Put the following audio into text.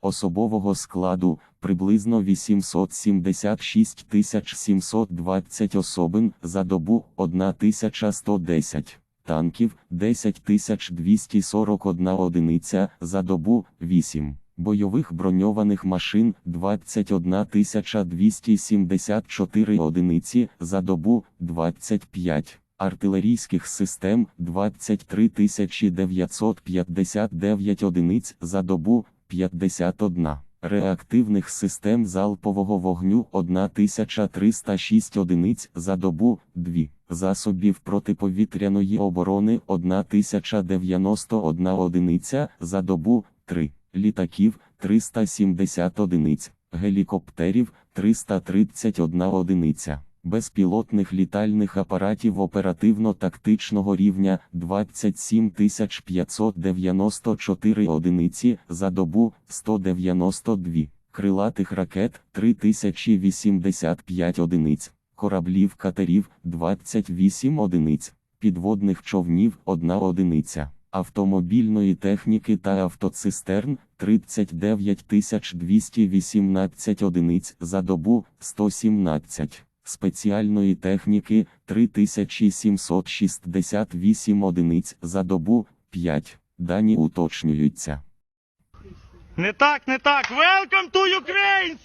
особового складу приблизно 876 720 особин за добу 1110 танків 10 241 одиниця за добу 8. Бойових броньованих машин 21 274 одиниці за добу 25. Артилерійських систем 23 959 одиниць за добу 51. Реактивних систем залпового вогню 1306 одиниць за добу 2. Засобів протиповітряної оборони 1091 одиниця за добу 3. Літаків 370 одиниць, гелікоптерів 331 одиниця, безпілотних літальних апаратів оперативно-тактичного рівня 27 594 одиниці за добу 192, крилатих ракет 3085 одиниць, кораблів катерів 28 одиниць, підводних човнів 1 одиниця автомобільної техніки та автоцистерн 39 218 одиниць за добу 117, спеціальної техніки 3768 одиниць за добу 5. Дані уточнюються. Не так, не так. Welcome to Ukraine!